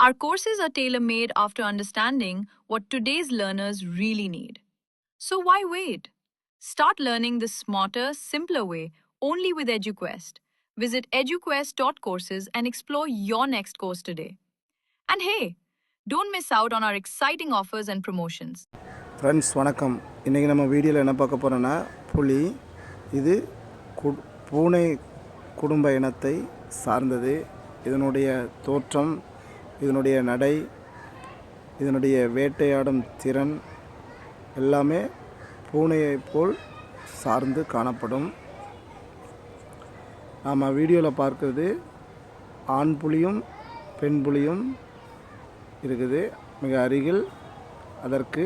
Our courses are tailor made after understanding what today's learners really need. So why wait? Start learning the smarter, simpler way only with EduQuest. Visit eduquest.courses and explore your next course today. And hey, don't miss out on our exciting offers and promotions. Friends வணக்கம் இன்றைக்கி நம்ம வீடியோவில் என்ன பார்க்க போகிறோன்னா புலி இது கு பூனை குடும்ப இனத்தை சார்ந்தது இதனுடைய தோற்றம் இதனுடைய நடை இதனுடைய வேட்டையாடும் திறன் எல்லாமே பூனையைப் போல் சார்ந்து காணப்படும். நாம் வீடியோவில் பார்க்குறது ஆண் புலியும் பெண் புலியும் இருக்குது. மிக அருகில் அதற்கு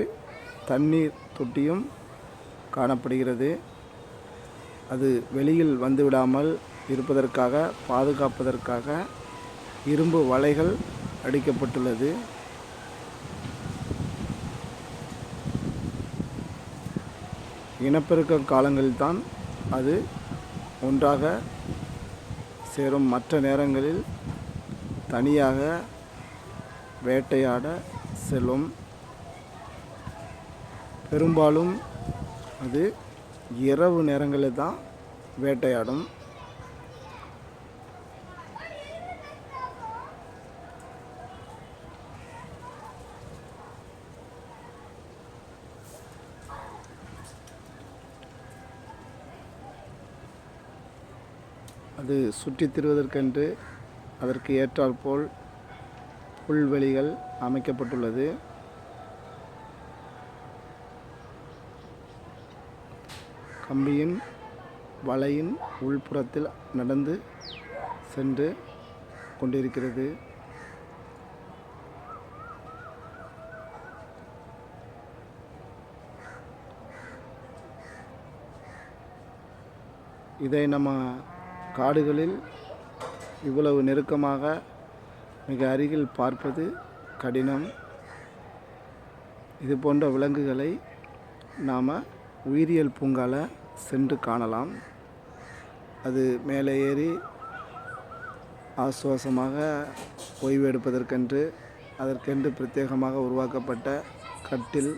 தண்ணீர் தொட்டியும் காணப்படுகிறது. அது வெளியில் வந்து விடாமல் இருப்பதற்காக பாதுகாப்பதற்காக இரும்பு வலைகள் அடிக்கப்பட்டுள்ளது. இனப்பெருக்க காலங்களில்தான் அது ஒன்றாக சேரும். மற்ற நேரங்களில் தனியாக வேட்டையாட செல்லும். பெரும்பாலும் அது இரவு நேரங்களில் தான் வேட்டையாடும். அது சுற்றித் திரிவதற்கென்று அதற்கு ஏற்றாற்போல் புல்வெளிகள் அமைக்கப்பட்டுள்ளது. கம்பியின் வலையின் உள்புறத்தில் நடந்து சென்று கொண்டிருக்கிறது. இதை நம்ம காடுகளில் இவ்வளவு நெருக்கமாக மிக அருகில் பார்ப்பது கடினம். இது போன்ற விலங்குகளை நாம் உயிரியல் பூங்கால சென்று காணலாம். அது மேலே ஏறி ஆசுவாசமாக ஓய்வு எடுப்பதற்கென்று அதற்கென்று பிரத்யேகமாக உருவாக்கப்பட்ட கட்டில்.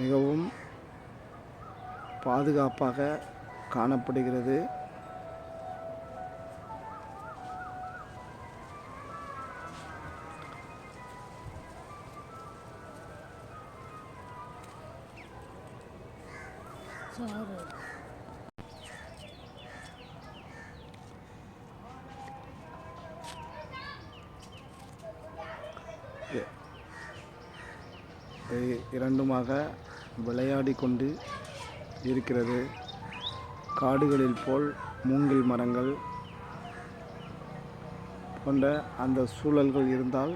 மிகவும் பாதுகாப்பாக காணப்படுகிறது. இரண்டுமாக விளையாடி கொண்டு இருக்கிறது. காடுகளில் போல் மூங்கில் மரங்கள் போன்ற அந்த சூழல்கள் இருந்தால்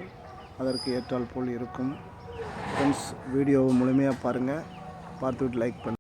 அதற்கு ஏற்றால் போல் இருக்கும். ஃப்ரெண்ட்ஸ் வீடியோவை முழுமையாக பாருங்கள் பார்த்துவிட்டு லைக் பண்ணு.